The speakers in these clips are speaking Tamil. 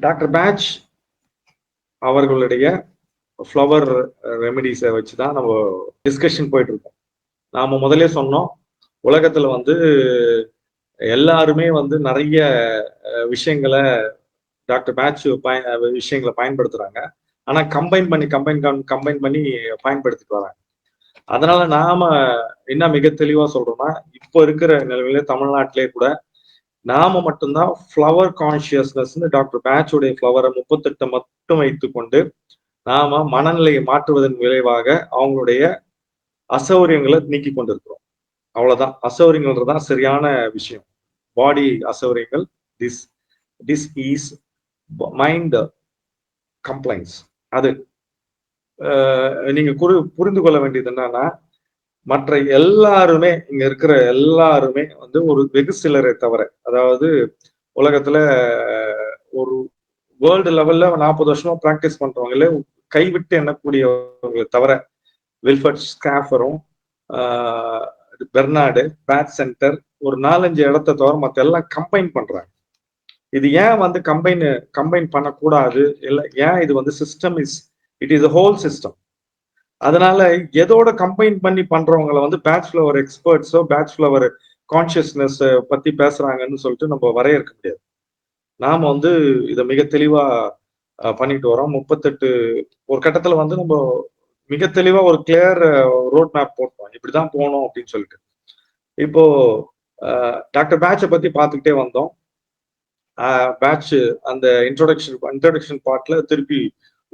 டாக்டர் பேட்ச் அவர்களுடைய ஃப்ளவர் ரெமெடிஸை வச்சு தான் நம்ம டிஸ்கஷன் போயிட்டு இருக்கோம் நாம முதல்ல சொன்னோம் உலகத்துல வந்து எல்லாருமே வந்து நிறைய விஷயங்களை டாக்டர் பேட்ச் பய விஷயங்களை பயன்படுத்துறாங்க. ஆனா கம்பைன் பண்ணி கம்பைன் கம்பைன் பண்ணி பயன்படுத்திட்டு வராங்க. அதனால நாம என்ன மிக தெளிவா சொல்றோம்னா இப்போ இருக்கிற நிலைமையில தமிழ்நாட்டிலே கூட நாம மட்டும்தான் ஃப்ளவர் கான்சியஸ்னஸ் டாக்டர் பேட்சுடைய ஃப்ளவரை முப்பத்தெட்டு மட்டும் வைத்துக்கொண்டு நாம மனநிலையை மாற்றுவதன் விளைவாக அவங்களுடைய அசௌரியங்களை நீக்கி கொண்டிருக்கிறோம். அவ்வளவுதான். அசௌரியங்கள் தான் சரியான விஷயம். பாடி அசௌரியங்கள் this this is mind complaints அது நீங்க புரிந்து கொள்ள வேண்டியது என்னன்னா மற்ற எல்லாருமே இங்க இருக்கிற எல்லாருமே வந்து ஒரு வெகு சிலரை தவிர அதாவது உலகத்துல ஒரு வேர்ல்டு லெவல்ல நாற்பது வருஷமா பிராக்டிஸ் பண்றவங்களே கைவிட்டு எண்ணக்கூடியவங்களை தவிர வில்ஃபர்ட் ஸ்காஃபரும் பெர்னாடு பேட் சென்டர் ஒரு நாலஞ்சு இடத்த தவிர மத்த எல்லாம் கம்பைன் பண்றாங்க. இது ஏன் வந்து கம்பைன் கம்பைன் பண்ணக்கூடாது? இல்லை ஏன் இது வந்து system is it is whole system அதனால எதோட கம்பைன் பண்ணி பண்றவங்களை வந்து பேட்ச் ஃப்ளவர் எக்ஸ்பர்ட்ஸோ பேட்ச் ஃப்ளவர் கான்சியஸ்னஸ் பத்தி பேசுறாங்கன்னு சொல்லிட்டு நம்ம வரையறுக்க முடியாது. நாம வந்து இதை மிக தெளிவா பண்ணிட்டு வரோம். முப்பத்தெட்டு ஒரு கட்டத்துல வந்து நம்ம மிக தெளிவா ஒரு கிளியர் ரோட் மேப் போட்டோம் இப்படிதான் போகணும் அப்படின்னு சொல்லிட்டு. இப்போ டாக்டர் பேட்சை பத்தி பார்த்துக்கிட்டே வந்தோம். பேட்ச் அந்த இன்ட்ரோடக்ஷன் இன்ட்ரோடக்ஷன் பார்ட்ல திருப்பி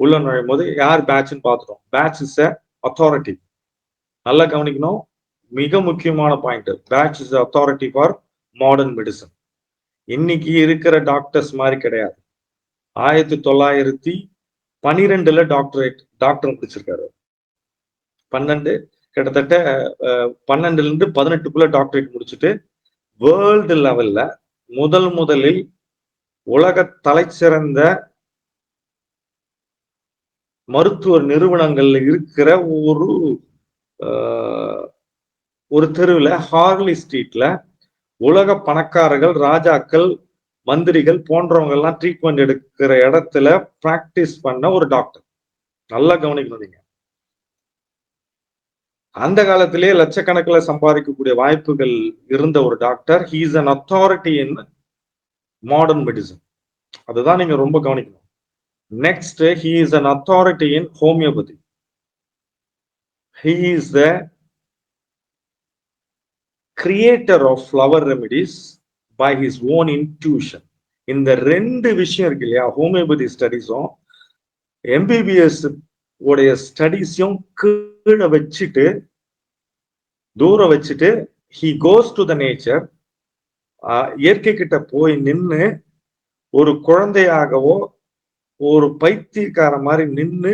உள்ள நுழையும் போது யார் பேட்ச்னு பார்த்துட்டோம். பேட்ச் இஸ் அ அத்தாரிட்டி நல்லா கவனிக்கணும். மிக முக்கியமான point Bach is authority for modern medicine இன்னைக்கு இருக்கிற டாக்டர்ஸ் மாதிரி கிடையாது. ஆயிரத்தி தொள்ளாயிரத்தி பனிரெண்டுல டாக்டரேட் டாக்டர் முடிச்சிருக்காரு. பன்னெண்டு கிட்டத்தட்ட பன்னெண்டுல இருந்து பதினெட்டுக்குள்ள டாக்டரேட் முடிச்சுட்டு வேர்ல்டு லெவல்ல முதல் முதலில் உலக தலைச்சிறந்த மருத்துவ நிறுவனங்கள்ல இருக்கிற ஒரு ஒரு தெருவில் ஹார்லி ஸ்ட்ரீட்ல உலக பணக்காரர்கள் ராஜாக்கள் மந்திரிகள் போன்றவங்க எல்லாம் ட்ரீட்மெண்ட் எடுக்கிற இடத்துல பிராக்டிஸ் பண்ண ஒரு டாக்டர் நல்லா கவனிக்கணும் நீங்க. அந்த காலத்திலே லட்சக்கணக்கில் சம்பாதிக்கக்கூடிய வாய்ப்புகள் இருந்த ஒரு doctor he's an authority in modern medicine அதுதான் நீங்க ரொம்ப கவனிக்கணும். Next he is an authority in homeopathy he is the creator of flower remedies by his own intuition இந்த ரெண்டு விஷயம் இருக்கு இல்லையா? ஹோமியோபதி ஸ்டடிஸும் எம்பிபிஎஸ் உடைய ஸ்டடிஸையும் கீழே வச்சுட்டு தூரம் வச்சுட்டு he goes to the nature இயற்கை கிட்ட போய் நின்று ஒரு குழந்தையாகவோ ஒரு பைத்தியக்கார மாதிரி நின்று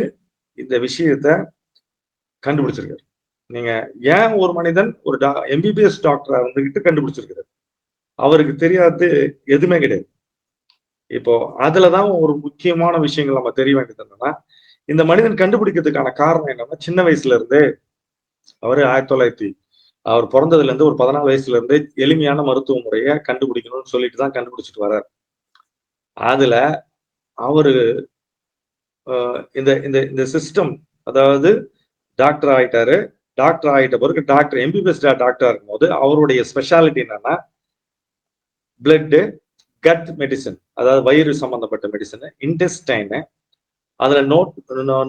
இந்த விஷயத்த கண்டுபிடிச்சிருக்காரு. நீங்க ஏன் ஒரு மனிதன் ஒரு டா எம்பிபிஎஸ் டாக்டரா இருந்துகிட்டு கண்டுபிடிச்சிருக்காரு அவருக்கு தெரியாது எதுவுமே கிடையாது. இப்போ அதுலதான் ஒரு முக்கியமான விஷயங்கள் நம்ம தெரிய வேண்டியது என்னன்னா இந்த மனிதன் கண்டுபிடிக்கிறதுக்கான காரணம் என்னன்னா சின்ன வயசுல இருந்தே அவர் ஆயிரத்தி தொள்ளாயிரத்தி அவர் பிறந்ததுல இருந்து ஒரு பதினாலு வயசுல இருந்து எளிமையான மருத்துவ முறையை கண்டுபிடிக்கணும்னு சொல்லிட்டு தான் கண்டுபிடிச்சிட்டு வர்றார். அதுல அவரு இந்த இந்த இந்த சிஸ்டம் அதாவது டாக்டர் ஆயிட்டாரு. டாக்டர் ஆயிட்ட பிறகு டாக்டர் எம்பிபிஎஸ் டாக்டர் இருக்கும்போது அவருடைய ஸ்பெஷாலிட்டி என்னன்னா பிளட்டு கட் மெடிசன் அதாவது வயிறு சம்பந்தப்பட்ட மெடிசன் இன்டெஸ்டைனு அதுல நோ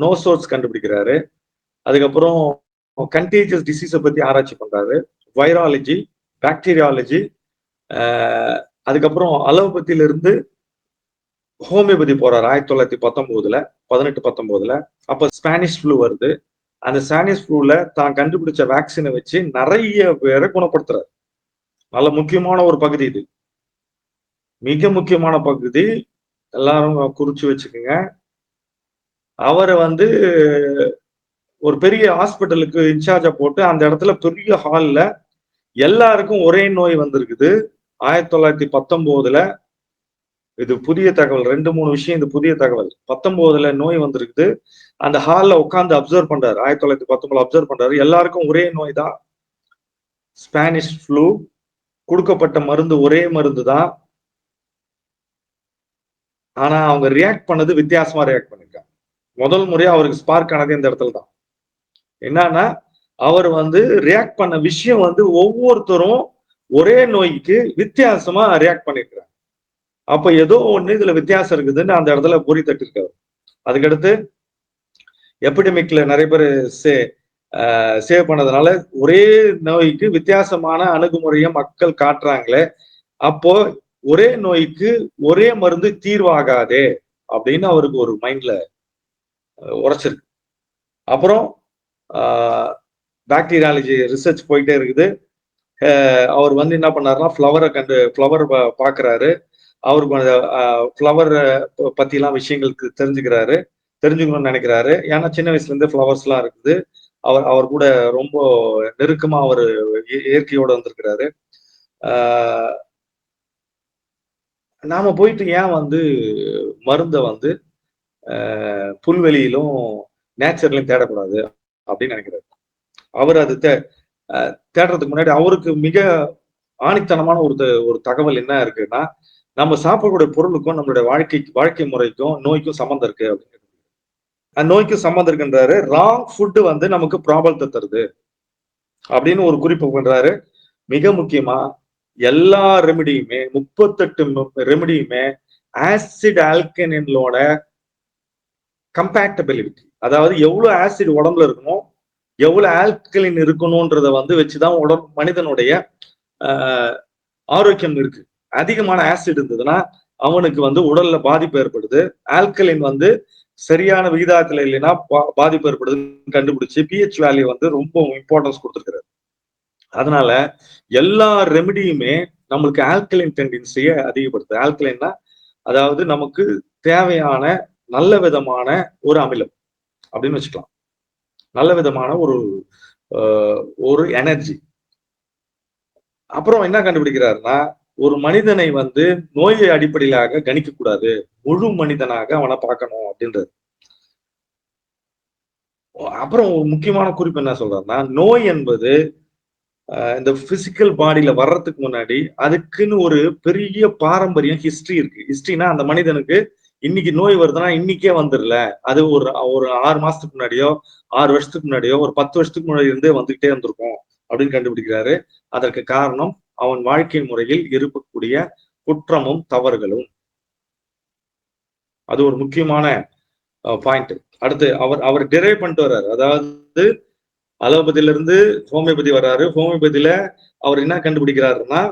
நோ சோர்ஸ் கண்டுபிடிக்கிறாரு. அதுக்கப்புறம் கண்டீஜியஸ் டிசீஸை பத்தி ஆராய்ச்சி பண்றாரு. வைராலஜி பாக்டீரியாலஜி அதுக்கப்புறம் அலோபத்தியிலிருந்து ஹோமியோபதி போறாரு ஆயிரத்தி தொள்ளாயிரத்தி பத்தொன்பதுல பதினெட்டு பத்தொன்பதுல அப்ப ஸ்பானிஷ் ஃப்ளூ வருது. அந்த ஸ்பானிஷ் ஃப்ளூல தான் கண்டுபிடிச்ச வேக்சினை வச்சு நிறைய பேரை குணப்படுத்துறாரு. நல்ல முக்கியமான ஒரு பகுதி இது. மிக முக்கியமான பகுதி எல்லாரும் குறிச்சு வச்சுக்கோங்க. அவரை வந்து ஒரு பெரிய ஹாஸ்பிட்டலுக்கு இன்சார்ஜா போட்டு அந்த இடத்துல பெரிய ஹாலில் எல்லாருக்கும் ஒரே நோய் வந்திருக்குது. ஆயிரத்தி தொள்ளாயிரத்தி பத்தொன்பதுல இது புதிய தகவல் ரெண்டு மூணு விஷயம் இது புதிய தகவல். பத்தொன்பதுல நோய் வந்திருக்குது. அந்த ஹால்ல உட்காந்து அப்சர்வ் பண்றாரு. ஆயிரத்தி தொள்ளாயிரத்தி பத்தொன்பதுல அப்சர்வ் பண்றாரு. எல்லாருக்கும் ஒரே நோய் தான். ஸ்பானிஷ் ஃப்ளூ கொடுக்கப்பட்ட மருந்து ஒரே மருந்து தான். ஆனா அவங்க ரியாக்ட் பண்ணது வித்தியாசமா ரியாக்ட் பண்ணிருக்காங்க. முதல் முறையா அவருக்கு ஸ்பார்க் ஆனது இந்த இடத்துல தான். என்னன்னா அவர் வந்து ரியாக்ட் பண்ண விஷயம் வந்து ஒவ்வொருத்தரும் ஒரே நோய்க்கு வித்தியாசமா ரியாக்ட் பண்ணிருக்கிறாங்க. அப்ப ஏதோ ஒண்ணு இதுல வித்தியாசம் இருக்குதுன்னு அந்த இடத்துல பொறி தட்டிருக்காரு. அதுக்கடுத்து எபிடமிக்ல நிறைய பேர் சே சேவ் பண்ணதுனால ஒரே நோய்க்கு வித்தியாசமான அணுகுமுறையை மக்கள் காட்டுறாங்களே அப்போ ஒரே நோய்க்கு ஒரே மருந்து தீர்வாகாதே அப்படின்னு அவருக்கு ஒரு மைண்ட்ல உரைச்சிருக்கு. அப்புறம் பாக்டீரியாலஜி ரிசர்ச் போயிட்டே இருக்குது. அவர் வந்து என்ன பண்ணாருன்னா ஃப்ளவரை கண்டு ஃப்ளவர் பார்க்குறாரு அவருக்கு ஃப்ளவர் பற்றிலாம் விஷயங்களுக்கு தெரிஞ்சுக்கிறாரு. தெரிஞ்சுக்கணும்னு நினைக்கிறாரு. ஏன்னா சின்ன வயசுலேருந்து ஃப்ளவர்ஸ்லாம் இருக்குது. அவர் அவர் கூட ரொம்ப நெருக்கமாக அவர் இயற்கையோட வந்திருக்கிறாரு. நாம போயிட்டு ஏன் வந்து மருந்தை வந்து புல்வெளியிலும் நேச்சர்லையும் தேடக்கூடாது அப்படின்னு நினைக்கிறாரு. அவர் அது தே தேடுறதுக்கு முன்னாடி அவருக்கு மிக ஆணித்தனமான ஒரு ஒரு தகவல் என்ன இருக்குன்னா நம்ம சாப்பிடக்கூடிய பொருளுக்கும் நம்மளுடைய வாழ்க்கை வாழ்க்கை முறைக்கும் நோய்க்கும் சம்மந்தம் இருக்கு அப்படின்னு அந்த நோய்க்கும் சம்மந்தம் இருக்குன்றாரு. ராங் ஃபுட்டு வந்து நமக்கு ப்ராப்ளத்தை தருது அப்படின்னு ஒரு குறிப்பு பண்றாரு. மிக முக்கியமா எல்லா ரெமிடியுமே முப்பத்தெட்டு ரெமிடியுமே ஆசிட் ஆல்கனினோட கம்பேக்டபிலிட்டி அதாவது எவ்வளவு ஆசிட் உடம்புல இருக்கணும் எவ்வளவு ஆல்கலின் இருக்கணும்ன்றத வந்து வச்சுதான் உடம்பு மனிதனுடைய ஆரோக்கியம் இருக்கு. அதிகமான ஆசிட் இருந்ததுன்னா அவனுக்கு வந்து உடல்ல பாதிப்பு ஏற்படுது. ஆல்கலின் வந்து சரியான விகிதாத்துல இல்லைன்னா பாதிப்பு ஏற்படுதுன்னு கண்டுபிடிச்சு பிஹெச் வேல்யூ வந்து ரொம்ப இம்பார்ட்டன்ஸ் கொடுத்துருக்காரு அதனால எல்லா ரெமிடியுமே நம்மளுக்கு ஆல்கலின் டெண்டன்சியை அதிகப்படுத்துது. ஆல்கலைன்னா அதாவது நமக்கு தேவையான நல்ல விதமான ஒரு அமிலம் அப்படின்னு வச்சுக்கலாம். நல்ல விதமான ஒரு ஒரு எனர்ஜி அப்புறம் என்ன கண்டுபிடிக்கிறாருன்னா ஒரு மனிதனை வந்து நோயை அடிப்படையிலாக கணிக்க கூடாது முழு மனிதனாக அவனை பார்க்கணும் அப்படின்றது. அப்புறம் ஒரு முக்கியமான குறிப்பு என்ன சொல்றாருன்னா நோய் என்பது இந்த பிசிக்கல் பாடியில வர்றதுக்கு முன்னாடி அதுக்குன்னு ஒரு பெரிய பாரம்பரியம் ஹிஸ்டரி இருக்கு. ஹிஸ்டரினா அந்த மனிதனுக்கு இன்னைக்கு நோய் வருதுன்னா இன்னைக்கே வந்துடல. அது ஒரு ஒரு ஆறு மாசத்துக்கு முன்னாடியோ ஆறு வருஷத்துக்கு முன்னாடியோ ஒரு பத்து வருஷத்துக்கு முன்னாடி இருந்தே வந்துகிட்டே இருந்திருக்கும் அப்படின்னு கண்டுபிடிக்கிறாரு. அதற்கு காரணம் அவன் வாழ்க்கை முறையில் இருக்கக்கூடிய குற்றமும் தவறுகளும். அது ஒரு முக்கியமான பாயிண்ட் அடுத்து அவர் அவர் டிரைவ் பண்ணிட்டு வர்றாரு. அதாவது அலோபதியில இருந்து ஹோமியோபதி வர்றாரு. ஹோமியோபதியில அவர் என்ன கண்டுபிடிக்கிறாருன்னா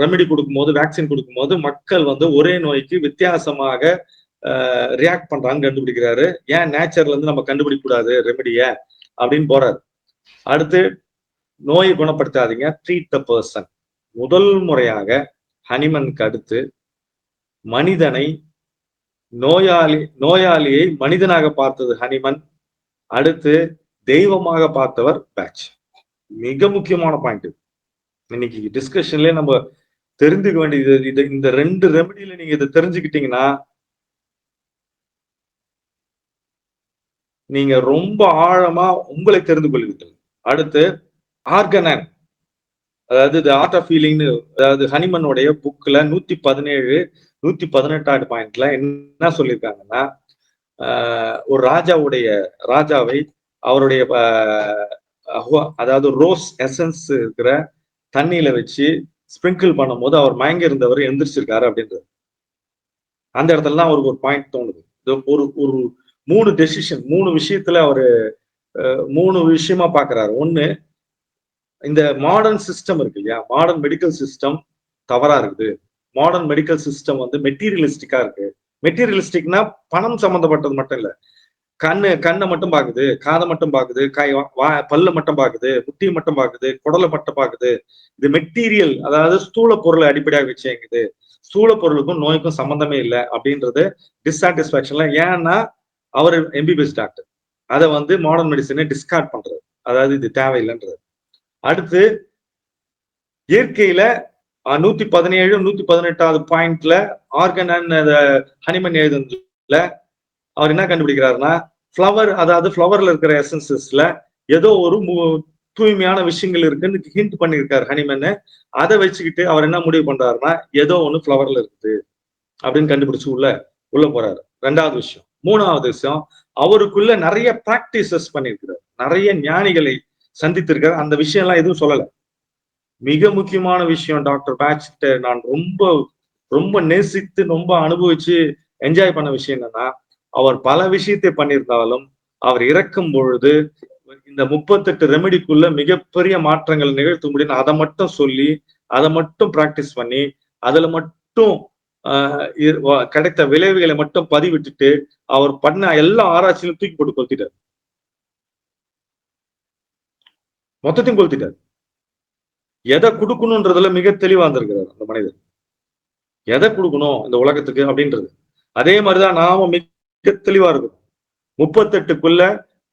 ரெமெடி கொடுக்கும்போது வேக்சின் கொடுக்கும்போது மக்கள் வந்து ஒரே நோய்க்கு வித்தியாசமாக ரியாக்ட் பண்றாங்க கண்டுபிடிக்கிறாரு. ஏன் நேச்சர்ல இருந்து நம்ம கண்டுபிடிக்க கூடாது ரெமெடிய அப்படின்னு போறாரு. அடுத்து நோயை குணப்படுத்தாதீங்க. ட்ரீட் த பர்சன் முதல் முறையாக ஹனிமனுக்கு அடுத்து மனிதனை நோயாளி நோயாளியை மனிதனாக பார்த்தது ஹனிமன் அடுத்து தெய்வமாக பார்த்தவர் பேட்ச் மிக முக்கியமான பாயிண்ட் இன்னைக்கு டிஸ்கஷன்லயே நம்ம தெரிஞ்சுக்க வேண்டியது இது. இந்த ரெண்டு ரெமடியில நீங்க இதை தெரிஞ்சுக்கிட்டீங்கன்னா நீங்க ரொம்ப ஆழமா உங்களை தெரிந்து கொள்வீர்கள் அடுத்து ஆர்கனன் அதாவது தி ஆர்ட் ஆஃப் ஃபீலிங்னு அதாவது ஹனிமனுடைய புக்ல நூத்தி பதினேழு நூத்தி பதினெட்டாவது பாயிண்ட்ல என்ன சொல்லியிருக்காங்கன்னா ஒரு ராஜாவுடைய ராஜாவை அவருடைய அதாவது ரோஸ் எசன்ஸ் இருக்கிற தண்ணியில வச்சு ஸ்ப்ரிங்கிள் பண்ணும்போது அவர் மயங்கி இருந்தவர் எந்திரிச்சிருக்காரு அப்படின்றது. அந்த இடத்துல தான் அவருக்கு ஒரு பாயிண்ட் தோணுது. ஒரு ஒரு மூணு டெசிஷன் மூணு விஷயத்துல அவரு மூணு விஷயமா பாக்குறாரு. ஒன்னு இந்த மாடர்ன் சிஸ்டம் இருக்கு இல்லையா? மாடர்ன் மெடிக்கல் சிஸ்டம் தவறா இருக்குது. மாடர்ன் மெடிக்கல் சிஸ்டம் வந்து மெட்டீரியலிஸ்டிக்கா இருக்கு. மெட்டீரியலிஸ்டிக்னா பணம் சம்பந்தப்பட்டது மட்டும் இல்ல. கண்ணு கண்ணை மட்டும் பாக்குது காதை மட்டும் பாக்குது காய் வா பல்ல மட்டும் பாக்குது முட்டியை மட்டும் பாக்குது குடலை மட்டும் பாக்குது. இது மெட்டீரியல் அதாவது ஸ்தூல பொருளை அடிப்படையாக வச்சு எங்குது ஸ்தூல பொருளுக்கும் நோய்க்கும் சம்பந்தமே இல்லை அப்படின்றது டிஸ்சாட்டிஸ்பாக்சன்ல ஏன்னா அவர் எம்பிபிஎஸ் டாக்டர் அதை வந்து மாடர்ன் மெடிசனை டிஸ்கார்ட் பண்றது. அதாவது இது தேவையில்லைன்றது. அடுத்து இயற்கையில நூத்தி பதினேழு நூத்தி பதினெட்டாவது பாயிண்ட்ல ஆர்கன் அண்ட் ஹனிமன் எழுதுல அவர் என்ன கண்டுபிடிக்கிறாருன்னா ஃப்ளவர் அதாவது ஃப்ளவர்ல இருக்கிற எசன்சஸ்ல ஏதோ ஒரு தூய்மையான விஷயங்கள் இருக்குன்னு ஹிண்ட் பண்ணியிருக்காரு ஹனிமன் அதை வச்சுக்கிட்டு அவர் என்ன முடிவு பண்றாருன்னா ஏதோ ஒன்று ஃப்ளவர்ல இருக்குது அப்படின்னு கண்டுபிடிச்சு உள்ள உள்ள போறாரு. ரெண்டாவது விஷயம். மூணாவது விஷயம் அவருக்குள்ள நிறைய பிராக்டிசஸ் பண்ணியிருக்கிறார். நிறைய ஞானிகளை சந்தித்திருக்காரு. அந்த விஷயம் எல்லாம் எதுவும் சொல்லல. மிக முக்கியமான விஷயம் டாக்டர் பேட்ச் நான் ரொம்ப ரொம்ப நேசித்து ரொம்ப அனுபவிச்சு என்ஜாய் பண்ண விஷயம் என்னன்னா அவர் பல விஷயத்தை பண்ணியிருந்தாலும் அவர் இறக்கும் பொழுது இந்த முப்பத்தெட்டு ரெமெடிக்குள்ள மிகப்பெரிய மாற்றங்கள் நிகழ்த்த முடியும் அதை மட்டும் சொல்லி அதை மட்டும் பிராக்டிஸ் பண்ணி அதுல மட்டும் கிடைத்த விளைவுகளை மட்டும் பதிவிட்டுட்டு அவர் பண்ண எல்லா ஆராய்ச்சியிலும் தூக்கி போட்டு கொளுத்திட்டார். மொத்தத்தையும் கொளுத்திட்டார். எதை கொடுக்கணும்ன்றதுல மிக தெளிவா இருந்திருக்கிறார் அந்த மனிதர். எதை கொடுக்கணும் இந்த உலகத்துக்கு அப்படின்றது. அதே மாதிரிதான் நாம மிக தெளிவா இருக்கும் முப்பத்தெட்டுக்குள்ள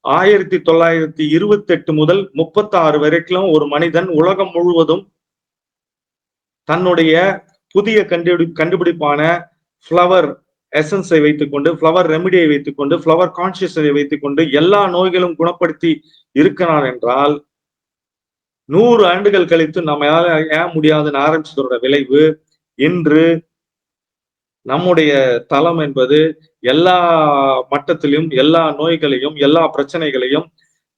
ஆயிரத்தி தொள்ளாயிரத்தி இருபத்தி எட்டு முதல் முப்பத்தி ஆறு வரைக்கும் ஒரு மனிதன் உலகம் முழுவதும் தன்னுடைய புதிய கண்டுபிடி கண்டுபிடிப்பான ஃப்ளவர் எசன்ஸை வைத்துக்கொண்டு ஃப்ளவர் ரெமிடியை வைத்துக்கொண்டு ஃப்ளவர் கான்சியஸை வைத்துக்கொண்டு எல்லா நோய்களும் குணப்படுத்தி இருக்கிறான் என்றால் நூறு ஆண்டுகள் கழித்து நம்மளால ஏன் முடியாதுன்னு ஆரம்பிச்சதோட விளைவு இன்று நம்முடைய தளம் என்பது எல்லா மட்டத்திலும் எல்லா நோய்களையும் எல்லா பிரச்சனைகளையும்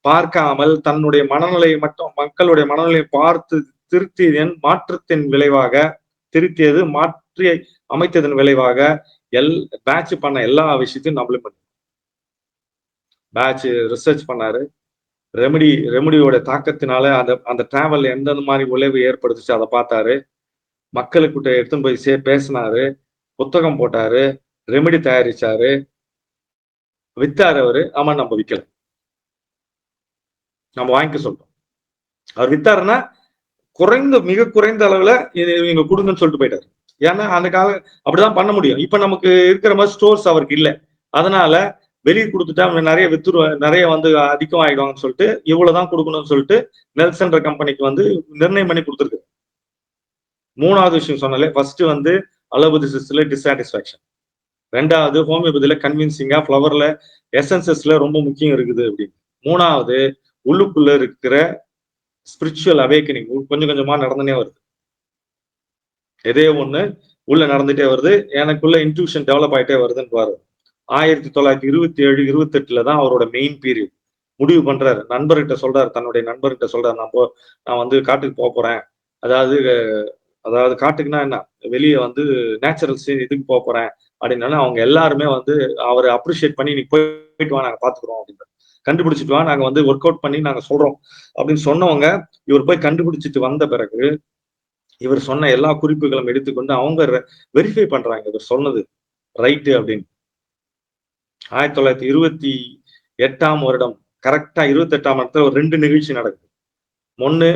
பார்க்காமல் தன்னுடைய மனநிலையை மட்டும் மக்களுடைய மனநிலையை பார்த்து திருத்தியதன் மாற்றத்தின் விளைவாக திருத்தியது மாற்றி அமைத்ததன் விளைவாக எல் பேட்ச் பண்ண எல்லா விஷயத்தையும் நம்மளும் பண்ணி பேட்ச் ரிசர்ச் பண்ணாரு. ரெமடி ரெமடியோட தாக்கத்தினால அந்த அந்த டிராவல் எந்தெந்த மாதிரி உழைவு ஏற்படுத்துச்சு அதை பார்த்தாரு. மக்களுக்கிட்ட எடுத்துன்னு போய் சே பேசினாரு. புத்தகம் போட்டாரு. ரெமெடி தயாரிச்சாரு. வித்தாரு அவரு. ஆமா நம்ம விற்கல நம்ம வாங்கிக்க சொல்றோம். அவர் வித்தாருன்னா குறைந்த மிக குறைந்த அளவுல இவங்க கொடுங்கன்னு சொல்லிட்டு போயிட்டாரு. ஏன்னா அந்த கால அப்படிதான் பண்ண முடியும். இப்ப நமக்கு இருக்கிற மாதிரி ஸ்டோர்ஸ் அவருக்கு இல்லை. அதனால வெளியே கொடுத்துட்டா நிறைய வித்துரு நிறைய வந்து அதிகம் ஆயிடுவாங்கன்னு சொல்லிட்டு இவ்வளவுதான் கொடுக்கணும்னு சொல்லிட்டு நெல்சன்ற கம்பெனிக்கு வந்து நிர்ணயம் பண்ணி கொடுத்துருக்கு. மூணாவது விஷயம் சொன்னாலே ஃபர்ஸ்ட் வந்து அலோபதி சிஸ்டில் டிஸாட்டிஸ்ஃபேக்ஷன் ரெண்டாவது ஹோமியோபதியில கன்வின்சிங்கா ஃப்ளவர்ல எசன்சஸ்ல ரொம்ப முக்கியம் இருக்குது அப்படின்னு. மூணாவது உள்ளுக்குள்ள இருக்கிற ஸ்பிரிச்சுவல் அவேக்கனிங் கொஞ்சம் கொஞ்சமா நடந்துனே வருது. எதே ஒண்ணு உள்ள நடந்துட்டே வருது. எனக்குள்ள இன்ட்யூஷன் டெவலப் ஆயிட்டே வருதுன்னு பாரு ஆயிரத்தி தொள்ளாயிரத்தி இருபத்தி ஏழு இருபத்தெட்டுல தான் அவரோட மெயின் பீரியட் முடிவு பண்றாரு. நண்பர்கிட்ட சொல்றாரு தன்னுடைய நண்பர்கிட்ட சொல்றாரு நான் போ நான் வந்து காட்டுக்கு போக போறேன். அதாவது அதாவது காட்டுக்குன்னா என்ன? வெளியே வந்து நேச்சுரல் இதுக்கு போக போறேன். அப்படின்னால அவங்க எல்லாருமே வந்து அவரை அப்ரிஷியேட் பண்ணி நீ போயிட்டு வா நாங்க பாத்துக்கிறோம் அப்படின்னு கண்டுபிடிச்சிட்டு வா நாங்க வந்து ஒர்க் அவுட் பண்ணி நாங்க சொல்றோம் அப்படின்னு சொன்னவங்க இவர் போய் கண்டுபிடிச்சிட்டு வந்த பிறகு இவர் சொன்ன எல்லா குறிப்புகளும் எடுத்துக்கொண்டு அவங்க வெரிஃபை பண்றாங்க. இவர் சொன்னது ரைட்டு அப்படின்னு. ஆயிரத்தி தொள்ளாயிரத்தி இருபத்தி எட்டாம் வருடம் கரெக்டா இருபத்தி எட்டாம் வருடத்துல ஒரு ரெண்டு நிகழ்ச்சி நடக்குது. ஒன்னு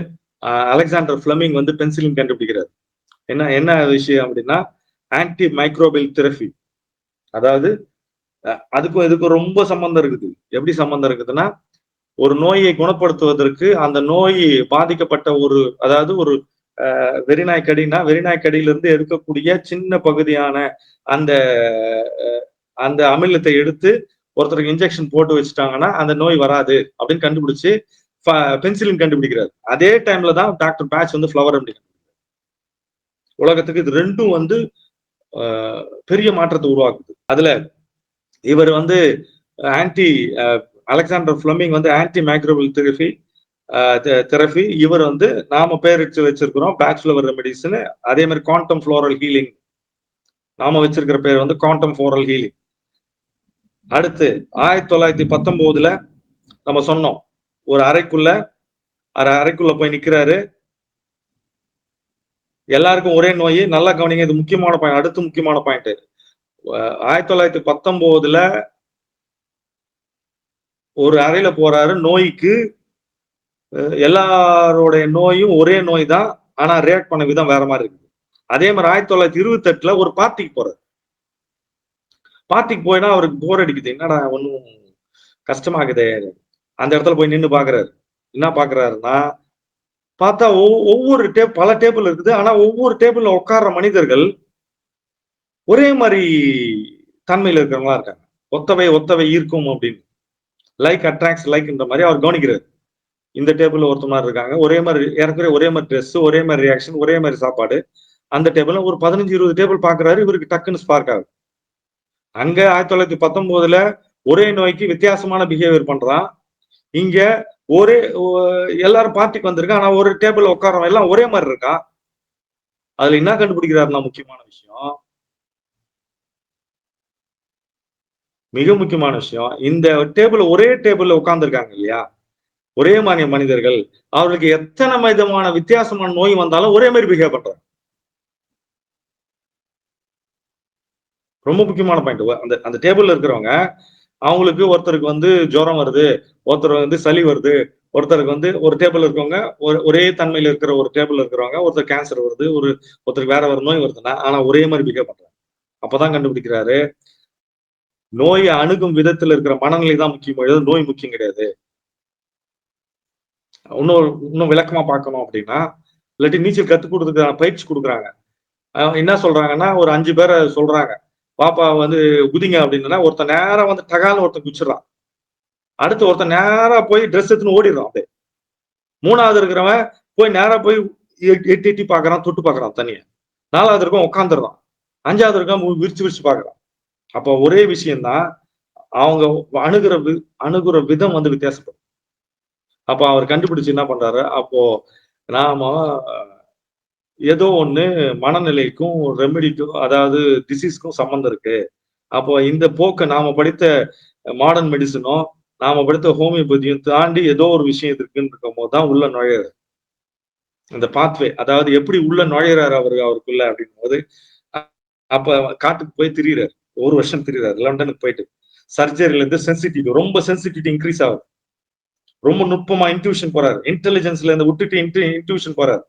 அலெக்சாண்டர் பிளமிங் வந்து பென்சிலின் கண்டுபிடிக்கிறார். என்ன என்ன விஷயம் அப்படின்னா ஆன்டி மைக்ரோபில் தெரபி அதாவது அதுக்கும் இதுக்கும் ரொம்ப சம்பந்தம் இருக்குது. எப்படி சம்பந்தம் இருக்குதுன்னா ஒரு நோயை குணப்படுத்துவதற்கு அந்த நோய் பாதிக்கப்பட்ட ஒரு அதாவது ஒரு வெறிநாய் கடினா வெறிநாய் கடியிலிருந்து எடுக்கக்கூடிய சின்ன பகுதியான அந்த அந்த அமிலத்தை எடுத்து ஒருத்தருக்கு இன்ஜெக்ஷன் போட்டு வச்சுட்டாங்கன்னா அந்த நோய் வராது அப்படின்னு கண்டுபிடிச்சு பென்சிலின் கண்டுபிடிக்கிறார். அதே டைம்ல தான் டாக்டர் பேட்ச் வந்து ஃப்ளவர் அப்படி உலகத்துக்கு இது ரெண்டும் வந்து பெரிய மாற்றத்தை உருவாக்குது. அதுல இவர் வந்து ஆன்டி அலெக்சாண்டர் ஃபிளமிங் வந்து ஆன்டி மைக்ரோபியல் தெரபி தெரபி இவர் வந்து நாம பேரிட்டு வச்சிருக்கிறோம் பேச்சுலர் ரெமெடிஸ்னு அதே மாதிரி குவாண்டம் ஃப்ளோரல் ஹீலிங் நாம வச்சிருக்கிற பேர் வந்து குவாண்டம் ஃப்ளோரல் ஹீலிங் அடுத்து ஆயிரத்தி தொள்ளாயிரத்தி பத்தொன்பதுல நம்ம சொன்னோம். ஒரு அறைக்குள்ள அரை அறைக்குள்ள போய் நிக்கிறாரு. எல்லாருக்கும் ஒரே நோய் நல்லா கவனிங்க இது முக்கியமான பாயிண்ட் அடுத்து முக்கியமான பாயிண்ட் ஆயிரத்தி தொள்ளாயிரத்தி பத்தொன்பதுல ஒரு அறையில போறாரு. நோய்க்கு எல்லாரோடைய நோயும் ஒரே நோய் தான் ஆனா ரியாக்ட் பண்ண விதம் வேற மாதிரி இருக்குது அதே மாதிரி ஆயிரத்தி தொள்ளாயிரத்தி இருபத்தி எட்டுல ஒரு பார்ட்டிக்கு போறாரு. பார்ட்டிக்கு போயினா அவருக்கு போர் அடிக்குது. என்னடா ஒன்னும் கஷ்டமாகுதே. அந்த இடத்துல போய் நின்று பாக்குறாரு. என்ன பாக்குறாருன்னா பார்த்தா ஒவ்வொரு டேப் பல டேபிள் இருக்குது. ஆனா ஒவ்வொரு டேபிள்ல உட்கார்ற மனிதர்கள் ஒரே மாதிரி தன்மையில இருக்கிறவங்களா இருக்காங்க. ஒத்தவை ஒத்தவை ஈர்க்கும் அப்படின்னு. லைக் அட்ராக்ட்ஸ் லைக்ன்ற மாதிரி அவர் கவனிக்கிறாரு. இந்த டேபிள்ல ஒருத்த மாதிரி இருக்காங்க. ஒரே மாதிரி ஏறக்குறைய ஒரே மாதிரி ட்ரெஸ் ஒரே மாதிரி ரியாக்ஷன் ஒரே மாதிரி சாப்பாடு. அந்த டேபிள்ல ஒரு பதினஞ்சு இருபது டேபிள் பாக்குறாரு. இவருக்கு டக்குன்னு ஸ்பார்க் ஆகுது. அங்க ஆயிரத்தி தொள்ளாயிரத்தி பத்தொன்பதுல ஒரே நோய்க்கு வித்தியாசமான பிஹேவியர் பண்றான். இங்க ஒரே எல்லாரும் பார்ட்டிக்கு வந்திருக்கான் ஆனா ஒரு டேபிள் உட்காரவன் எல்லாம் ஒரே மாதிரி இருக்கா அதுல என்ன கண்டுபிடிக்கிறாருன்னா முக்கியமான விஷயம். மிக முக்கியமான விஷயம். இந்த டேபிள் ஒரே டேபிள்ல உட்கார்ந்துருக்காங்க இல்லையா? ஒரே மாதிரி மனிதர்கள். அவர்களுக்கு எத்தனை விதமான வித்தியாசமான நோய் வந்தாலும் ஒரே மாதிரி பிஹேவ் பண்றாங்க. ரொம்ப முக்கியமான பாயிண்ட் அந்த அந்த டேபிள்ல இருக்கிறவங்க அவங்களுக்கு ஒருத்தருக்கு வந்து ஜுரம் வருது ஒருத்தர் வந்து சளி வருது ஒருத்தருக்கு வந்து ஒரு டேபிள் இருக்கவங்க ஒரு ஒரே தன்மையில இருக்கிற ஒரு டேபிள் இருக்கிறவங்க ஒருத்தர் கேன்சர் வருது ஒரு ஒருத்தருக்கு வேற ஒரு நோய் வருதுன்னா ஆனா ஒரே மாதிரி பிஹேவ் பண்றாங்க. அப்பதான் கண்டுபிடிக்கிறாரு நோயை அணுகும் விதத்துல இருக்கிற மனநிலை தான் முக்கியம் நோய் முக்கியம் கிடையாது. இன்னும் இன்னும் விளக்கமா பார்க்கணும் அப்படின்னா இல்லாட்டி நீச்சல் கத்துக் கொடுத்துருக்காங்க பயிற்சி கொடுக்குறாங்க. என்ன சொல்றாங்கன்னா ஒரு அஞ்சு பேரை சொல்றாங்க. பாப்பா வந்து குதிங்க அப்படின்னா ஒருத்தன் நேரம் வந்து டகால ஒருத்தன் குச்சிடறான் அடுத்து ஒருத்தன் நேரா போய் ட்ரெஸ் எடுத்துன்னு ஓடிடுறான் அப்படியே. மூணாவது இருக்கிறவன் போய் நேரா போய் எட்டி எட்டி பாக்குறான் தொட்டு பாக்குறான் தனிய நாலாவது இருக்கும் உட்காந்துடுறான் அஞ்சாவது இருக்கான் விரிச்சு விரிச்சு பாக்குறான். அப்போ ஒரே விஷயம்தான் அவங்க அணுகிற வி அணுகுற விதம் வந்து வித்தியாசப்படும். அப்போ அவர் கண்டுபிடிச்சு என்ன பண்றாரு? அப்போ நாம ஏதோ ஒன்று மனநிலைக்கும் ரெமெடிக்கும் அதாவது டிசீஸ்க்கும் சம்மந்தம் இருக்கு. அப்போ இந்த போக்கை நாம படித்த மாடர்ன் மெடிசனும் நாம படித்த ஹோமியோபதியும் தாண்டி ஏதோ ஒரு விஷயம் இருக்குன்னு இருக்கும் போது தான் உள்ள நுழையிறாரு இந்த பாத்வே அதாவது எப்படி உள்ள நுழையிறாரு அவரு அவருக்குள்ள அப்படின் போது அப்ப காட்டுக்கு போய் திரியிறாரு. ஒரு வருஷம் திரியிறாரு லண்டனுக்கு போயிட்டு. சர்ஜரியில இருந்து சென்சிட்டிவிட்டி ரொம்ப சென்சிட்டிவிட்டி இன்க்ரீஸ் ஆகுது. ரொம்ப நுட்பமா இன்ட்யூஷன் போறாரு. இன்டெலிஜென்ஸ்ல இருந்து விட்டுட்டு இன்ட்யூஷன் போறாரு.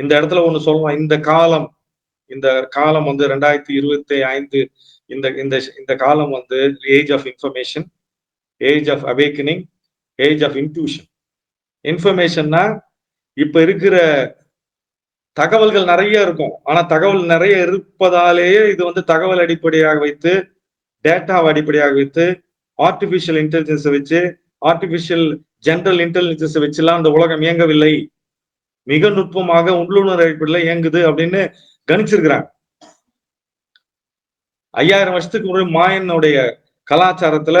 இந்த இடத்துல ஒண்ணு சொல்லலாம் இந்த காலம் இந்த காலம் வந்து ரெண்டாயிரத்தி இருபத்தி ஐந்து இந்த இந்த இந்த காலம் வந்து age of information age of awakening age of intuition இன்ஃபர்மேஷன்னா இப்ப இருக்கிற தகவல்கள் நிறைய இருக்கும். ஆனா தகவல் நிறைய இருப்பதாலேயே இது வந்து தகவல் அடிப்படையாக வைத்து டேட்டாவை அடிப்படையாக வைத்து ஆர்டிபிஷியல் இன்டெலிஜென்ஸை வச்சு ஆர்டிபிஷியல் ஜென்ரல் இன்டெலிஜென்ஸை வச்சுலாம் அந்த உலகம் இயங்கவில்லை. மிக நுட்பமாக உள்ளுணர் அடிப்படையில் இயங்குது அப்படின்னு கணிச்சிருக்கிறாங்க. ஐயாயிரம் வருஷத்துக்கு முன்னாடி மாயனுடைய கலாச்சாரத்துல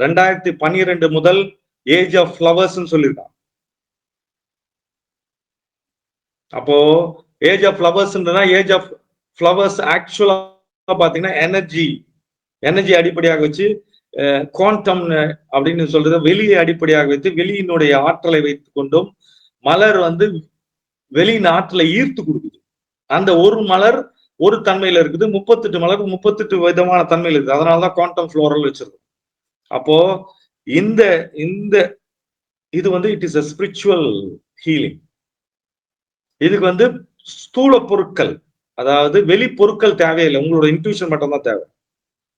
ரெண்டாயிரத்தி பன்னிரெண்டு முதல் ஏஜ் ஆஃப் ஃபிளவர்ஸ் சொல்லியிருக்கான் அப்போ ஏஜ் ஆஃப் ஃபிளவர்ஸ்ன்றதா ஏஜ் ஆஃப் ஃபிளவர்ஸ் ஆக்சுவலா பாத்தீங்கன்னா எனர்ஜி எனர்ஜி அடிப்படையாக வச்சு குவாண்டம் அப்படின்னு சொல்றது வெளியை அடிப்படையாக வைத்து வெளியினுடைய ஆற்றலை வைத்துக் கொண்டும் மலர் வந்து வெளிநாட்டுல ஈர்த்து கொடுக்குது. அந்த ஒரு மலர் ஒரு தன்மையில இருக்குது. முப்பத்தெட்டு மலர் முப்பத்தெட்டு விதமான தன்மையில் இருக்குது. அதனாலதான் குவாண்டம் ஃப்ளோரல் வச்சிருக்கோம். அப்போ இந்த இந்த இது வந்து it is a spiritual healing இதுக்கு வந்து ஸ்தூல பொருட்கள் அதாவது வெளி பொருட்கள் தேவையில்லை. உங்களோட இன்ட்யூஷன் மட்டும்தான் தேவை.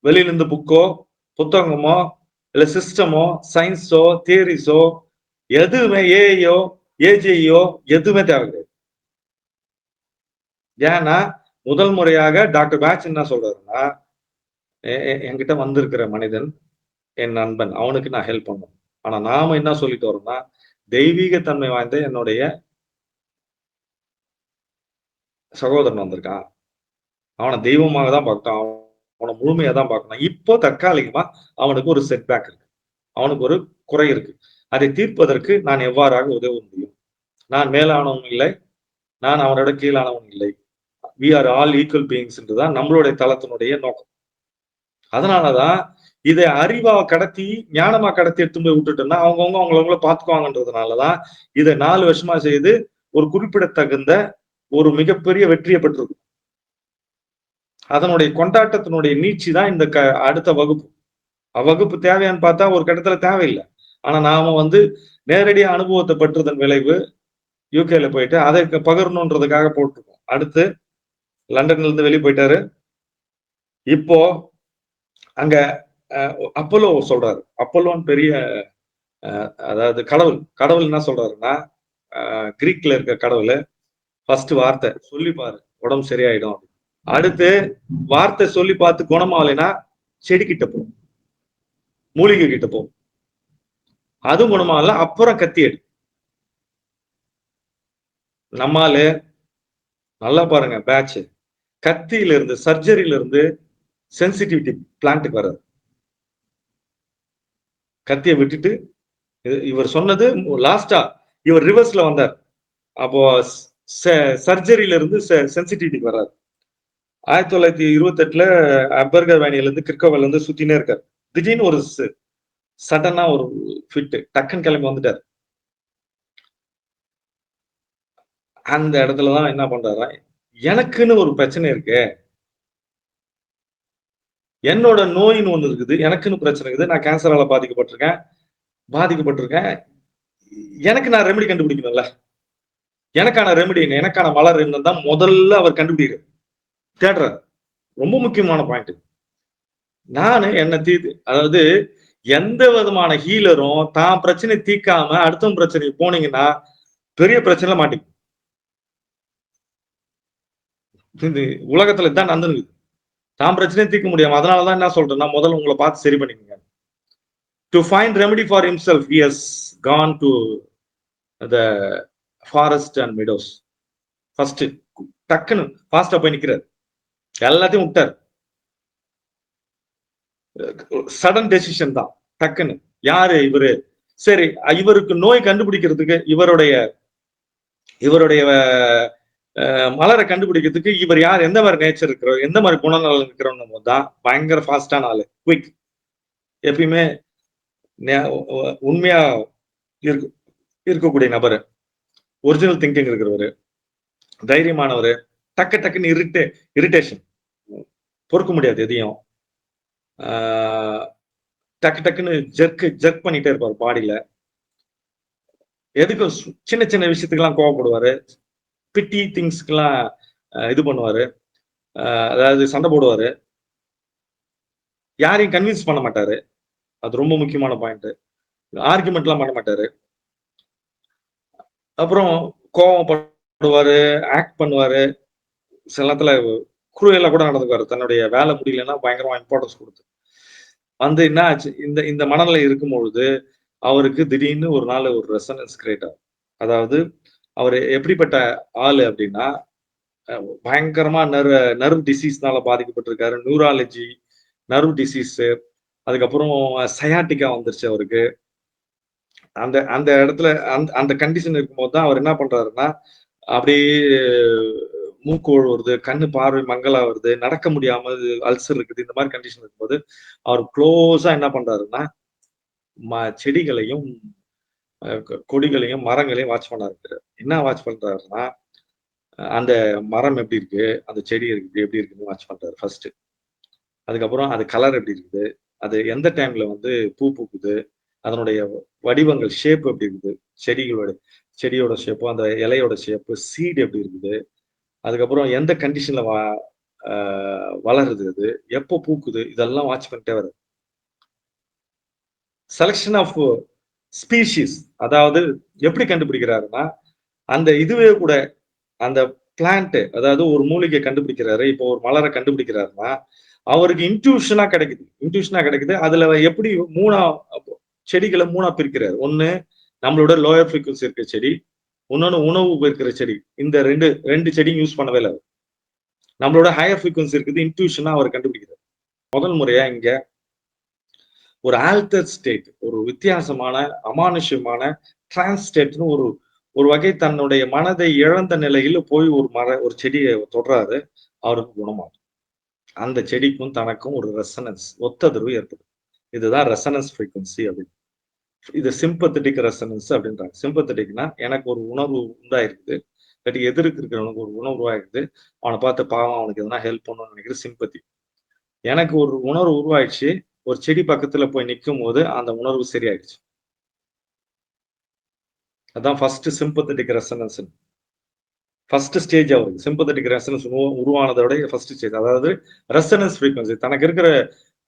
வெளியிலிருந்து புக்கோ புத்தகமோ இல்லை சிஸ்டமோ சயின்ஸோ தியரிஸோ எதுவுமே ஏஐயோ ஏஜேயோ எதுவுமே தேவை கிடையாது ஏன்னா முதல் முறையாக டாக்டர் பேட்ச் என்ன சொல்றாருன்னா என்கிட்ட வந்திருக்கிற மனிதன் என் நண்பன் அவனுக்கு நான் ஹெல்ப் பண்ணும் ஆனா நாம என்ன சொல்லிட்டு வரோம்னா தெய்வீக தன்மை வாய்ந்த என்னுடைய சகோதரன் வந்திருக்கான். அவனை தெய்வமாக தான் பார்க்கணும் அவனை முழுமையா தான் பார்க்கணும். இப்போ தற்காலிகமா அவனுக்கு ஒரு செட்பேக் இருக்கு. அவனுக்கு ஒரு குறை இருக்கு. அதை தீர்ப்பதற்கு நான் எவ்வாறாக உதவ முடியும்? நான் மேலானவன் இல்லை நான் அவனோட கீழானவன் இல்லை. We are all equal beings தான் நம்மளுடைய தளத்தினுடைய நோக்கம். அதனாலதான் இதை அறிவா கடத்தி ஞானமா கடத்தி எடுத்து போய் விட்டுட்டோம்னா அவங்கவுங்க அவங்களவங்கள பாத்துக்குவாங்கன்றதுனாலதான் இதை நாலு வருஷமா செய்து ஒரு குறிப்பிடத்தகுந்த ஒரு மிகப்பெரிய வெற்றியை பெற்றிருக்கும். அதனுடைய கொண்டாட்டத்தினுடைய நீட்சி தான் இந்த க அடுத்த வகுப்பு. அவ்வகுப்பு தேவையான்னு பார்த்தா ஒரு கட்டத்துல தேவையில்லை. ஆனா நாம வந்து நேரடியா அனுபவத்தை பெற்றதன் விளைவு யூகேல போயிட்டு அதை பகிரணுன்றதுக்காக போட்டிருக்கோம். அடுத்து லண்டன்ல இருந்து வெளியே போயிட்டாரு. இப்போ அங்க அப்பலோ சொல்றாரு. அப்பலோன்னு பெரிய அதாவது கடவுள். கடவுள் என்ன சொல்றாருன்னா கிரீக்ல இருக்க கடவுள் ஃபர்ஸ்ட் வார்த்தை சொல்லி பாரு உடம்பு சரியாயிடும். அடுத்து வார்த்தை சொல்லி பார்த்து குணமாகலைன்னா செடி கிட்ட போ மூலிகை கிட்ட போ. அதுவும் குணமாகல அப்புறம் கத்தி எடு. நம்மால நல்லா பாருங்க பேட்ச் கத்தியிலிருந்து சர்ஜரியிலிருந்து சென்சிட்டிவிட்டி பிளான்ட்டுக்கு வர்றது. கத்தியை விட்டுட்டு இவர் சொன்னது லாஸ்டா இவர் ரிவர்ஸ்ல வந்தார். அப்போ சர்ஜரியில இருந்து சென்சிட்டிவிட்டிக்கு வர்றாரு. ஆயிரத்தி தொள்ளாயிரத்தி இருபத்தெட்டுல அபர்கர் வேணியில இருந்து கிற்கோவல்ல இருந்து சுத்தினே இருக்கார். திடீர்னு ஒரு சடனா ஒரு ஃபிட்டு டக்குன்னு கிளம்பி வந்துட்டார். அந்த இடத்துலதான் என்ன பண்றாரா எனக்குன்னு ஒரு பிரச்சனை இருக்கு. என்னோட நோயின்னு ஒண்ணு இருக்குது. எனக்குன்னு பிரச்சனை இருக்குது. நான் கேன்சரால பாதிக்கப்பட்டிருக்கேன். பாதிக்கப்பட்டிருக்கேன். எனக்கு நான் ரெமெடி கண்டுபிடிக்கணும்ல. எனக்கான ரெமெடி எனக்கான மலர் தான் முதல்ல அவர் கண்டுபிடிக்கிறார். தேடுறார். ரொம்ப முக்கியமான பாயிண்ட் நான் என்ன தீது அதாவது எந்த விதமான ஹீலரும் தான் பிரச்சனை தீக்காம அடுத்த பிரச்சனைக்கு போனீங்கன்னா பெரிய பிரச்சனை மாட்டீங்க இது உலகத்துல தான் நடந்துருக்கு தான் பிரச்சனையை தீர்க்க முடியாம அதனாலதான் என்ன சொல்றேன்னா முதல்ல உங்களை பார்த்து சரி பண்ணிக்கோங்க. To find remedy for himself he gone to the forest and meadows first டக்குன்னு ஃபாஸ்டா போய் நிக்கிறார். எல்லாத்தையும் விட்டார். சடன் டெசிஷன் தான். டக்குன்னு. யாரு இவரு? சரி இவருக்கு நோய் கண்டுபிடிக்கிறதுக்கு இவருடைய இவருடைய மலரை கண்டுபிடிக்கிறதுக்கு இவர் யார்? எந்த மாதிரி நேச்சர் இருக்கிறோம் எந்த மாதிரி குணநலன் இருக்கிறோம் தான் பயங்கர ஃபாஸ்டான ஆளு. குவிக் எப்பயுமே உண்மையா இருக்க இருக்கக்கூடிய நபரு. ஒரிஜினல் திங்கிங் இருக்கிறவர். தைரியமானவர். டக்கு டக்குன்னு இருட்டு இரிட்டேஷன் பொறுக்க முடியாது எதையும். டக்கு டக்குன்னு ஜெர்க் ஜெர்க் பண்ணிட்டே இருப்பார் பாடியில. எதுக்கும் சின்ன சின்ன விஷயத்துக்கெல்லாம் கோவப்படுவாரு? பிட்டி திங்ஸ்க்கெல்லாம் இது பண்ணுவாரு. அதாவது சண்டை போடுவாரு. யாரையும் கன்வின்ஸ் பண்ண மாட்டாரு. அது ரொம்ப முக்கியமான பாயிண்ட் ஆர்குமெண்ட்லாம் பண்ண மாட்டாரு. அப்புறம் கோபம் கோவப்படுவாரு ஆக்ட் பண்ணுவாரு. சில நேரத்துல குரூயலா கூட நடந்துக்குவாரு. தன்னுடைய வேலை முடியலன்னா பயங்கரமா இம்பார்ட்டன்ஸ் கொடுத்து. வந்து என்ன ஆச்சு? இந்த இந்த மனநிலை இருக்கும் பொழுது அவருக்கு திடீர்னு ஒரு நாள் ஒரு ரெசனன்ஸ் கிரியேட் ஆகும் அதாவது அவர் எப்படிப்பட்ட ஆள் அப்படின்னா பயங்கரமா நர்வ் நர்வ் டிசீஸ்னால பாதிக்கப்பட்டிருக்காரு. நியூராலஜி நர்வ் டிசீஸ் அதுக்கப்புறம் சயாட்டிக்கா வந்துருச்சு அவருக்கு. அந்த அந்த இடத்துல அந்த அந்த கண்டிஷன் இருக்கும்போது தான் அவர் என்ன பண்றாருன்னா அப்படியே மூக்கோள் வருது கண்ணு பார்வை மங்களா வருது நடக்க முடியாம அல்சர் இருக்குது இந்த மாதிரி கண்டிஷன் இருக்கும்போது அவர் க்ளோஸா என்ன பண்றாருன்னா செடிகளையும் கொடிகளையும் மரங்களையும் வாட்ச் பண்ண இருக்கிறார் என்ன வாட்ச் பண்றாருன்னா அந்த மரம் எப்படி இருக்கு அந்த செடி இருக்கு எப்படி இருக்குன்னு வாட்ச் பண்றாரு ஃபர்ஸ்ட் அதுக்கப்புறம் அது கலர் எப்படி இருக்குது அது எந்த டைம்ல வந்து பூ பூக்குது அதனுடைய வடிவங்கள் ஷேப் எப்படி இருக்குது செடிகளோட செடியோட ஷேப்பு அந்த இலையோட ஷேப்பு சீடு எப்படி இருக்குது அதுக்கப்புறம் எந்த கண்டிஷன்ல வா வளருது அது எப்போ பூக்குது இதெல்லாம் வாட்ச் பண்ணிட்டே வருது செலக்ஷன் ஆஃப் ஸ்பீஷிஸ் அதாவது எப்படி கண்டுபிடிக்கிறாருன்னா அந்த இதுவே கூட அந்த பிளான்ட் அதாவது ஒரு மூலிகை கண்டுபிடிக்கிறாரு இப்போ ஒரு மலரை கண்டுபிடிக்கிறாருன்னா அவருக்கு இன்ட்யூஷனா கிடைக்குது. இன்ட்யூஷனா கிடைக்குது. அதுல எப்படி மூணா செடிகளை மூணா பிரிக்கிறாரு. ஒண்ணு நம்மளோட லோயர் ஃப்ரீக்வன்சி இருக்கிற செடி இன்னொன்று உணவு இருக்கிற செடி. இந்த ரெண்டு ரெண்டு செடியும் யூஸ் பண்ணவே இல்லை நம்மளோட ஹையர் ஃப்ரீக்வன்சி இருக்குது இன்ட்யூஷனா அவர் கண்டுபிடிக்கிறார். முதல் முறையா இங்க ஒரு ஆல்டர் ஸ்டேட் ஒரு வித்தியாசமான அமானுஷ்யமான டிரான்ஸ் ஸ்டேட்னு ஒரு ஒரு வகை தன்னுடைய மனதை இழந்த நிலையில போய் ஒரு மர ஒரு செடியை தொடுறாரு அவருக்கு குணமாகும். அந்த செடிக்கும் தனக்கும் ஒரு ரெசனன்ஸ் ஒத்ததிர்வு ஏற்படும். இதுதான் ரெசனன்ஸ் ஃப்ரீக்வன்சி அப்படின்னு. இது சிம்பத்தட்டிக் ரெசனன்ஸ் அப்படின்றாங்க. சிம்பத்தட்டிக்னா எனக்கு ஒரு உணர்வு உண்டாயிருக்குது. இல்லாட்டி எதிர்க்கு இருக்கிறவனுக்கு ஒரு உணர்வு உருவாயிருக்குது அவனை பார்த்து பாவம் அவனுக்கு எதனா ஹெல்ப் பண்ணணும்னு நினைக்கிற சிம்பத்தி எனக்கு ஒரு உணர்வு உருவாயிடுச்சு. ஒரு செடி பக்கத்துல போய் நிற்கும் போது அந்த உணர்வு சரியாயிடுச்சு. அதான் first sympathetic resonance first stage அவருக்கு சிம்பத்தட்டிக் ரெசனன்ஸ் உருவானதோட ஃபர்ஸ்ட் ஸ்டேஜ் அதாவது ரெசனன்ஸ் ஃப்ரீக்வன்சி தனக்கு இருக்கிற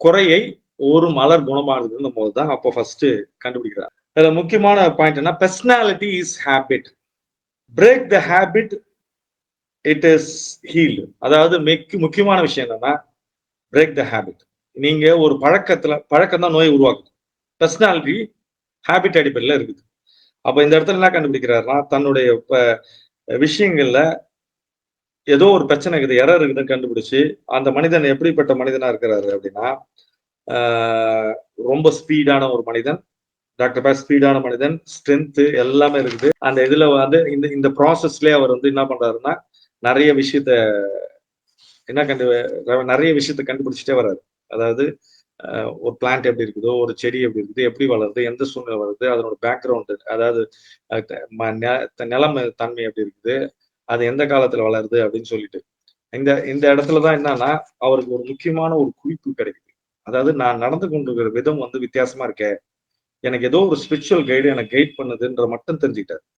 குறையை ஒரு மலர் குணமானதுன்னு போது தான் அப்போ ஃபர்ஸ்ட் கண்டுபிடிக்கிறார். அதில் முக்கியமான பாயிண்ட் என்ன? Personality is habit break the habit it is heal அதாவது முக்கியமான விஷயம் என்னன்னா பிரேக் த ஹேபிட் நீங்க ஒரு பழக்கத்துல பழக்கம் தான் நோயை உருவாக்கும். பர்சனாலிட்டி ஹேபிட் அடிப்படையில் இருக்குது. அப்போ இந்த இடத்துல என்ன கண்டுபிடிக்கிறாருன்னா தன்னுடைய விஷயங்கள்ல ஏதோ ஒரு பிரச்சனை இருக்குது எரர் இருக்குதுன்னு கண்டுபிடிச்சு அந்த மனிதன் எப்படிப்பட்ட மனிதனா இருக்கிறாரு அப்படின்னா ரொம்ப ஸ்பீடான ஒரு மனிதன் டாக்டர் பேர் ஸ்பீடான மனிதன் ஸ்ட்ரென்த்து எல்லாமே இருக்குது. அந்த இதுல வந்து இந்த இந்த ப்ராசஸ்லயே அவர் வந்து என்ன பண்றாருன்னா நிறைய விஷயத்த என்ன கண்டு நிறைய விஷயத்த கண்டுபிடிச்சிட்டே வர்றாரு. அதாவது ஆஹ் ஒரு பிளான்ட் எப்படி இருக்குதோ ஒரு செடி எப்படி இருக்குது எப்படி வளருது எந்த சூழ்நிலை வளருது அதனோட பேக்ரவுண்டு அதாவது நிலம் தன்மை எப்படி இருக்குது அது எந்த காலத்துல வளருது அப்படின்னு சொல்லிட்டு. இந்த இந்த இடத்துல தான் என்னன்னா அவருக்கு ஒரு முக்கியமான ஒரு குறிப்பு கிடைக்குது. அதாவது நான் நடந்து கொண்டிருக்கிற விதம் வந்து வித்தியாசமா இருக்கேன் எனக்கு ஏதோ ஒரு ஸ்பிரிச்சுவல் கைடு எனக்கு கைட் பண்ணுதுன்ற மட்டும் தெரிஞ்சுக்கிட்டார்.